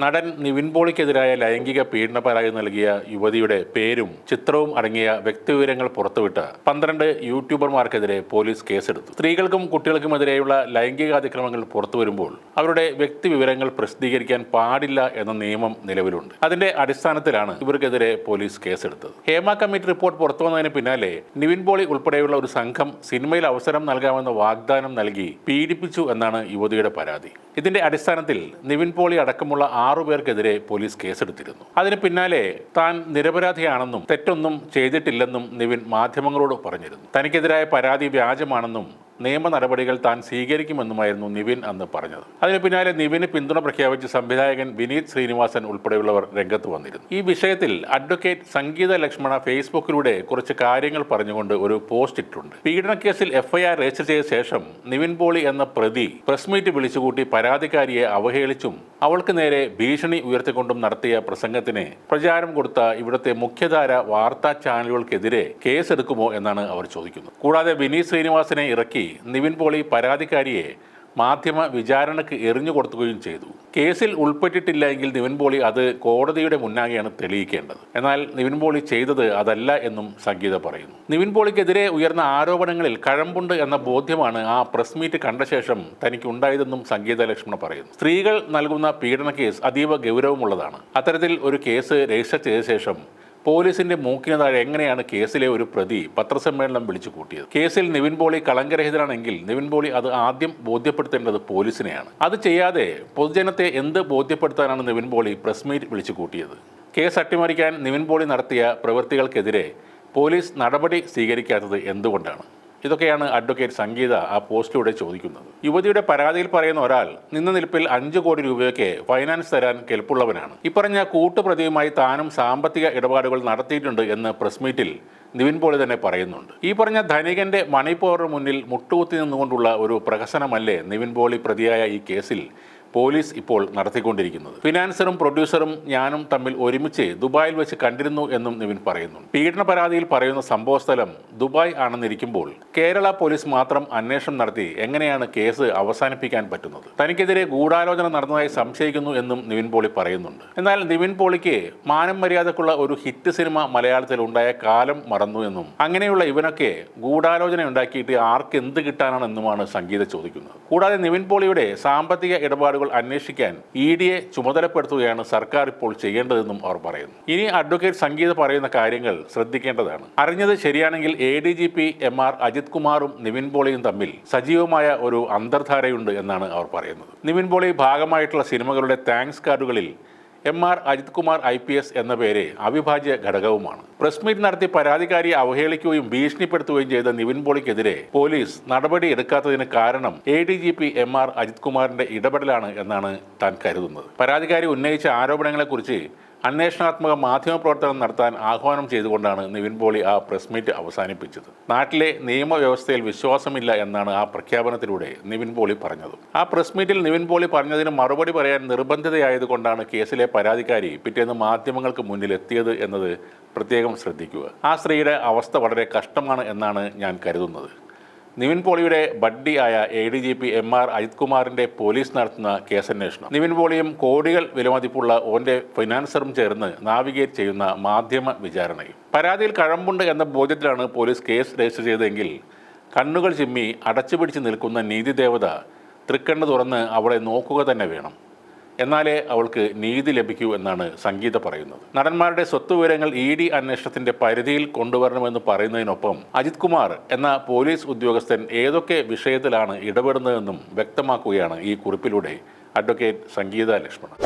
നടൻ നിവിൻ പോളിക്കെതിരായ ലൈംഗിക പീഡന പരാതി നൽകിയ യുവതിയുടെ പേരും ചിത്രവും അടങ്ങിയ വ്യക്തിവിവരങ്ങൾ പുറത്തുവിട്ട് പന്ത്രണ്ട് യൂട്യൂബർമാർക്കെതിരെ പോലീസ് കേസെടുത്തു. സ്ത്രീകൾക്കും കുട്ടികൾക്കുമെതിരെയുള്ള ലൈംഗിക അതിക്രമങ്ങൾ പുറത്തുവരുമ്പോൾ അവരുടെ വ്യക്തിവിവരങ്ങൾ പ്രസിദ്ധീകരിക്കാൻ പാടില്ല എന്ന നിയമം നിലവിലുണ്ട്. അതിന്റെ അടിസ്ഥാനത്തിലാണ് ഇവർക്കെതിരെ പോലീസ് കേസെടുത്തത്. ഹേമ കമ്മിറ്റി റിപ്പോർട്ട് പുറത്തുവന്നതിന് പിന്നാലെ നിവിൻ പോളി ഉൾപ്പെടെയുള്ള ഒരു സംഘം സിനിമയിൽ അവസരം നൽകാമെന്ന വാഗ്ദാനം നൽകി പീഡിപ്പിച്ചു എന്നാണ് യുവതിയുടെ പരാതി. ഇതിന്റെ അടിസ്ഥാനത്തിൽ നിവിൻ പോളി അടക്കമുള്ള ആറു പേർക്കെതിരെ പോലീസ് കേസെടുത്തിരുന്നു. അതിന് പിന്നാലെ താൻ നിരപരാധിയാണെന്നും തെറ്റൊന്നും ചെയ്തിട്ടില്ലെന്നും നിവിൻ മാധ്യമങ്ങളോട് പറഞ്ഞിരുന്നു. തനിക്കെതിരായ പരാതി വ്യാജമാണെന്നും നിയമ നടപടികൾ താൻ സ്വീകരിക്കുമെന്നുമായിരുന്നു നിവിൻ അന്ന് പറഞ്ഞത്. അതിന് പിന്നാലെ നിവിന് പിന്തുണ പ്രഖ്യാപിച്ച് സംവിധായകൻ വിനീത് ശ്രീനിവാസൻ ഉൾപ്പെടെയുള്ളവർ രംഗത്ത് വന്നിരുന്നു. ഈ വിഷയത്തിൽ അഡ്വക്കേറ്റ് സംഗീത ലക്ഷ്മണ ഫേസ്ബുക്കിലൂടെ കുറച്ച് കാര്യങ്ങൾ പറഞ്ഞുകൊണ്ട് ഒരു പോസ്റ്റ് ഇട്ടിട്ടുണ്ട്. കേസിൽ എഫ്ഐആർ രജിസ്റ്റർ ചെയ്ത ശേഷം നിവിൻ പോളി എന്ന പ്രതി പ്രസ് മീറ്റ് വിളിച്ചുകൂട്ടി പരാതിക്കാരിയെ അവഹേളിച്ചും അവൾക്ക് നേരെ ഭീഷണി ഉയർത്തിക്കൊണ്ടും നടത്തിയ പ്രസംഗത്തിന് പ്രചാരം കൊടുത്ത ഇവിടുത്തെ മുഖ്യധാര വാർത്താ ചാനലുകൾക്കെതിരെ കേസെടുക്കുമോ എന്നാണ് അവർ ചോദിക്കുന്നത്. കൂടാതെ വിനീത് ശ്രീനിവാസനെ ഇറക്കി നിവിൻ പോളി പരാതിക്കാരിയെ മാധ്യമ വിചാരണയ്ക്ക് എറിഞ്ഞു കൊടുക്കുകയും ചെയ്തു. കേസിൽ ഉൾപ്പെട്ടിട്ടില്ല എങ്കിൽ നിവിൻ പോളി അത് കോടതിയുടെ മുന്നാകെയാണ് തെളിയിക്കേണ്ടത്. എന്നാൽ നിവിൻ പോളി ചെയ്തത് അതല്ല എന്നും സംഗീത പറയുന്നു. നിവിൻ പോളിക്കെതിരെ ഉയർന്ന ആരോപണങ്ങളിൽ കഴമ്പുണ്ട് എന്ന ബോധ്യമാണ് ആ പ്രസ് മീറ്റ് കണ്ട ശേഷം തനിക്ക് ഉണ്ടായതെന്നും സംഗീത ലക്ഷ്മണ പറയുന്നു. സ്ത്രീകൾ നൽകുന്ന പീഡന കേസ് അതീവ ഗൗരവമുള്ളതാണ്. അത്തരത്തിൽ ഒരു കേസ് രജിസ്റ്റർ ചെയ്ത ശേഷം പോലീസിന്റെ മൂക്കിന് താഴെ എങ്ങനെയാണ് കേസിലെ ഒരു പ്രതി പത്രസമ്മേളനം വിളിച്ചു കൂട്ടിയത്? കേസിൽ നിവിൻ പോളി കളങ്കരഹിതനാണെങ്കിൽ നിവിൻ പോളി അത് ആദ്യം ബോധ്യപ്പെടുത്തേണ്ടത് പോലീസിനെയാണ്. അത് ചെയ്യാതെ പൊതുജനത്തെ എന്ത് ബോധ്യപ്പെടുത്താനാണ് നിവിൻ പോളി പ്രസ് മീറ്റ് വിളിച്ചു കൂട്ടിയത്? കേസ് അട്ടിമറിക്കാൻ നിവിൻ പോളി നടത്തിയ പ്രവൃത്തികൾക്കെതിരെ പോലീസ് നടപടി സ്വീകരിക്കാത്തത് എന്തുകൊണ്ടാണ്? ഇതൊക്കെയാണ് അഡ്വക്കേറ്റ് സംഗീത ആ പോസ്റ്റിലൂടെ ചോദിക്കുന്നത്. യുവതിയുടെ പരാതിയിൽ പറയുന്ന ഒരാൾ നിന്ന നിൽപ്പിൽ അഞ്ചു കോടി രൂപയൊക്കെ ഫൈനാൻസ് തരാൻ കെൽപ്പുള്ളവനാണ്. ഇപ്പറഞ്ഞ കൂട്ടുപ്രതിയുമായി താനും സാമ്പത്തിക ഇടപാടുകൾ നടത്തിയിട്ടുണ്ട് എന്ന് പ്രസ് മീറ്റിൽ നിവിൻ പോളി തന്നെ പറയുന്നുണ്ട്. ഈ പറഞ്ഞ ധനികന്റെ മണിപ്പോറിന് മുന്നിൽ മുട്ടുകുത്തി നിന്നുകൊണ്ടുള്ള ഒരു പ്രഹസനമല്ലേ നിവിൻ പോളി പ്രതിയായ ഈ കേസിൽ പോലീസ് ഇപ്പോൾ നടത്തിക്കൊണ്ടിരിക്കുന്നത്. ഫിനാൻസറും പ്രൊഡ്യൂസറും ഞാനും തമ്മിൽ ഒരുമിച്ച് ദുബായിൽ വെച്ച് കണ്ടിരുന്നു എന്നും നിവിൻ പറയുന്നു പീഡന പരാതിയിൽ പറയുന്ന സംഭവ സ്ഥലം ദുബായ് ആണെന്നിരിക്കുമ്പോൾ കേരള പോലീസ് മാത്രം അന്വേഷണം നടത്തി എങ്ങനെയാണ് കേസ് അവസാനിപ്പിക്കാൻ പറ്റുന്നത്. തനിക്കെതിരെ ഗൂഢാലോചന നടന്നതായി സംശയിക്കുന്നു എന്നും നിവിൻ പോളി പറയുന്നുണ്ട്. എന്നാൽ നിവിൻ പോളിക്ക് മാനം മര്യാദക്കുള്ള ഒരു ഹിറ്റ് സിനിമ മലയാളത്തിൽ ഉണ്ടായ കാലം മറന്നു എന്നും അങ്ങനെയുള്ള ഇവനൊക്കെ ഗൂഢാലോചന ഉണ്ടാക്കിയിട്ട് ആർക്ക് എന്ത് കിട്ടാനാണെന്നുമാണ് സംഗീത ചോദിക്കുന്നത്. കൂടാതെ നിവിൻ പോളിയുടെ സാമ്പത്തിക ഇടപാടുകൾ അന്വേഷിക്കാൻ ഇ ഡിയെ ചുമതലപ്പെടുത്തുകയാണ് സർക്കാർ ഇപ്പോൾ ചെയ്യേണ്ടതെന്നും അവർ പറയുന്നു. ഇനി അഡ്വക്കേറ്റ് സംഗീത പറയുന്ന കാര്യങ്ങൾ ശ്രദ്ധിക്കേണ്ടതാണ്. അറിഞ്ഞത് ശരിയാണെങ്കിൽ A D G P M R Ajith കുമാറും നിവിൻ പോളിയും തമ്മിൽ സജീവമായ ഒരു അന്തർധാരയുണ്ട് എന്നാണ് അവർ പറയുന്നത്. നിവിൻ പോളി ഭാഗമായിട്ടുള്ള സിനിമകളുടെ thanks കാർഡുകളിൽ M R Ajith Kumar I P S എന്ന പേര് അവിഭാജ്യ ഘടകവുമാണ്. പ്രസ് മീറ്റ് നടത്തി പരാതിക്കാരിയെ അവഹേളിക്കുകയും ഭീഷണിപ്പെടുത്തുകയും ചെയ്ത നിവിൻ പോളിക്കെതിരെ പോലീസ് നടപടി എടുക്കാത്തതിന് കാരണം A D G P M R Ajith കുമാറിന്റെ ഇടപെടലാണ് എന്നാണ് താൻ കരുതുന്നത്. പരാതിക്കാരി ഉന്നയിച്ച ആരോപണങ്ങളെക്കുറിച്ച് അന്വേഷണാത്മക മാധ്യമപ്രവർത്തനം നടത്താൻ ആഹ്വാനം ചെയ്തുകൊണ്ടാണ് നിവിൻ പോളി ആ പ്രസ് മീറ്റ് അവസാനിപ്പിച്ചത്. നാട്ടിലെ നിയമവ്യവസ്ഥയിൽ വിശ്വാസമില്ല എന്നാണ് ആ പ്രഖ്യാപനത്തിലൂടെ നിവിൻ പോളി പറഞ്ഞത്. ആ പ്രസ് മീറ്റിൽ നിവിൻ പോളി പറഞ്ഞതിന് മറുപടി പറയാൻ നിർബന്ധിതയായതുകൊണ്ടാണ് കേസിലെ പരാതിക്കാരി പിറ്റേന്ന് മാധ്യമങ്ങൾക്ക് മുന്നിൽ എത്തിയത് എന്നത് പ്രത്യേകം ശ്രദ്ധിക്കുക. ആ സ്ത്രീയുടെ അവസ്ഥ വളരെ കഷ്ടമാണ് എന്നാണ് ഞാൻ കരുതുന്നത്. നിവിൻ പോളിയുടെ ബഡ്ഡി ആയ A D G P M R Ajith കുമാറിന്റെ പോലീസ് നടത്തുന്ന കേസന്വേഷണം. നിവിൻ പോളിയും കോടികൾ വിലമതിപ്പുള്ള ഓന്റെ ഫിനാൻസറും ചേർന്ന് നാവിഗേറ്റ് ചെയ്യുന്ന മാധ്യമ വിചാരണയും. പരാതിയിൽ കഴമ്പുണ്ട് എന്ന ബോധ്യത്തിലാണ് പോലീസ് കേസ് രജിസ്റ്റർ ചെയ്തതെങ്കിൽ കണ്ണുകൾ ചിമ്മി അടച്ചുപിടിച്ച് നിൽക്കുന്ന നീതിദേവത തൃക്കണ്ണ് തുറന്ന് അവളെ നോക്കുക തന്നെ വേണം. എന്നാലേ അവൾക്ക് നീതി ലഭിക്കൂ എന്നാണ് സംഗീത പറയുന്നത്. നടന്മാരുടെ സ്വത്തുവിവരങ്ങൾ ഇ ഡി അന്വേഷണത്തിന്റെ പരിധിയിൽ കൊണ്ടുവരണമെന്ന് പറയുന്നതിനൊപ്പം അജിത് കുമാർ എന്ന പോലീസ് ഉദ്യോഗസ്ഥൻ ഏതൊക്കെ വിഷയത്തിലാണ് ഇടപെടുന്നതെന്നും വ്യക്തമാക്കുകയാണ് ഈ കുറിപ്പിലൂടെ. അഡ്വക്കേറ്റ് സംഗീത ലക്ഷ്മണൻ.